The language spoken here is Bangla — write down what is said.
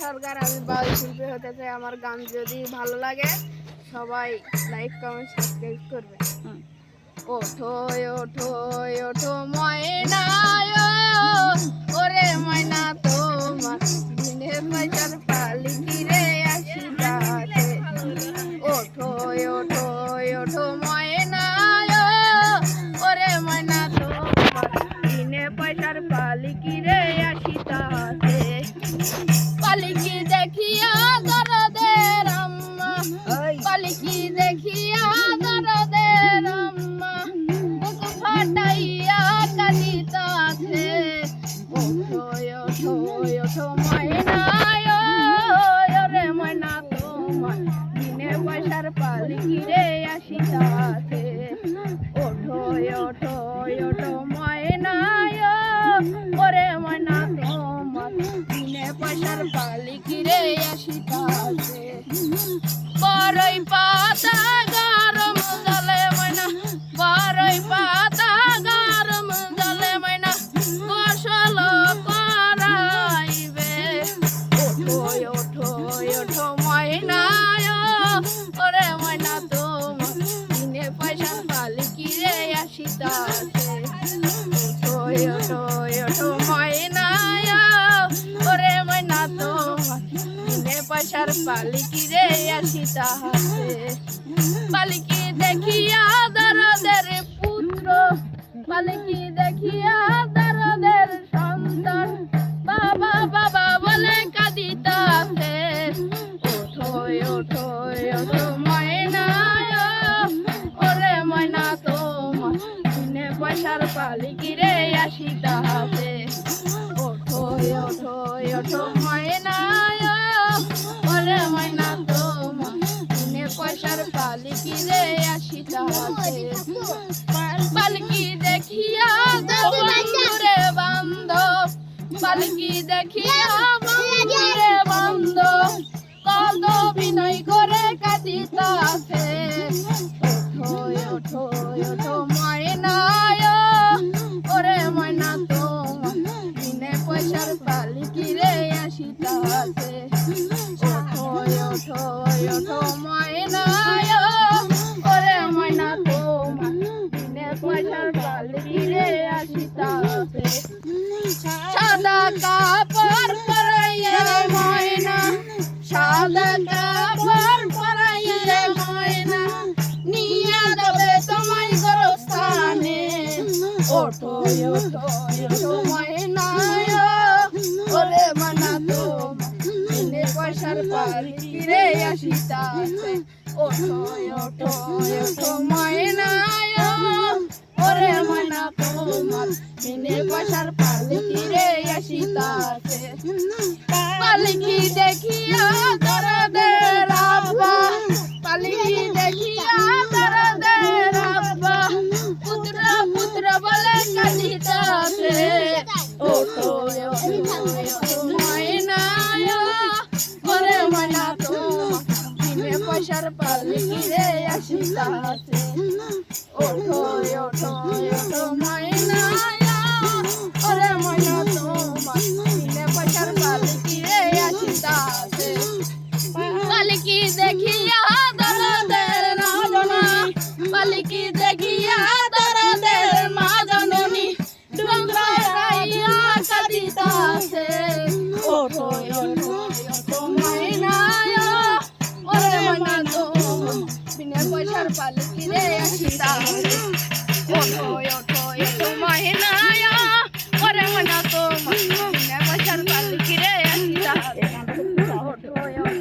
সরকার আমি বাউল শিল্পী হতে চাই। আমার গান যদি ভালো লাগে সবাই লাইক কমেন্ট সাবস্ক্রাইব করবে। ওঠো ওঠো ওঠো ময়না ওরে ময়না তোমার দিনের পয়সার পালিকি দিনে পয়সার পালি ঘিরে আসি তাতে ওঠো ওঠো ওঠো ময়নায়, ওরে ময়না তোমার। দিনে পয়সার পালি ঘিরে আসি তাতে বড়ই পাতা পালিকি রে আসিতাছে পালিকি দেখিয়া দরদের পুত্র, পালিকি দেখিয়া দরদের সন্তান। বাবা বাবা বলে কাঁদিতাছে, ওঠো ওঠো ওঠো ময়না ওরে ময়না তোমার পয়সার পালিকি রে আসিতাছে ওঠো ওঠো ওঠো দেখিয়া বন্ধুরে বান্ধব পালকি দেখিয়া বন্ধুরে বান্ধব, কত বিনয় করে কাঁদিতাছে ওঠো ওঠো ওঠো ময়নায়, ওরে ময়না তোমার দিনে পয়সার পালকি রে আসিতাছে। ওঠো ওঠো ওঠো ময়নায় সাদা কাপড় পরাইয়া ময়না, সাদা কাপড় পরাইয়া ময়না, নিয়া দেবে তোমায় গরস্থানে। ওঠো ওঠো ওঠো ময়না, ওরে মনা তোমার দিনে পয়সার পালকি রে আসিতাছে। ওঠো ওঠো ওঠো ময়না তোমার দিনে পয়সার পালকি রে আসিতাছে পালকি দেখিয়া দরদের আব্বা পালকি দেখিয়া দরদের আব্বা, পুত্র পুত্র বলে কাঁদিতাছে ওঠো ময়না ওরে ময়না তোমার দিনে পয়সার পালকি রে আসিতাছে ওঠো ওঠো ওরে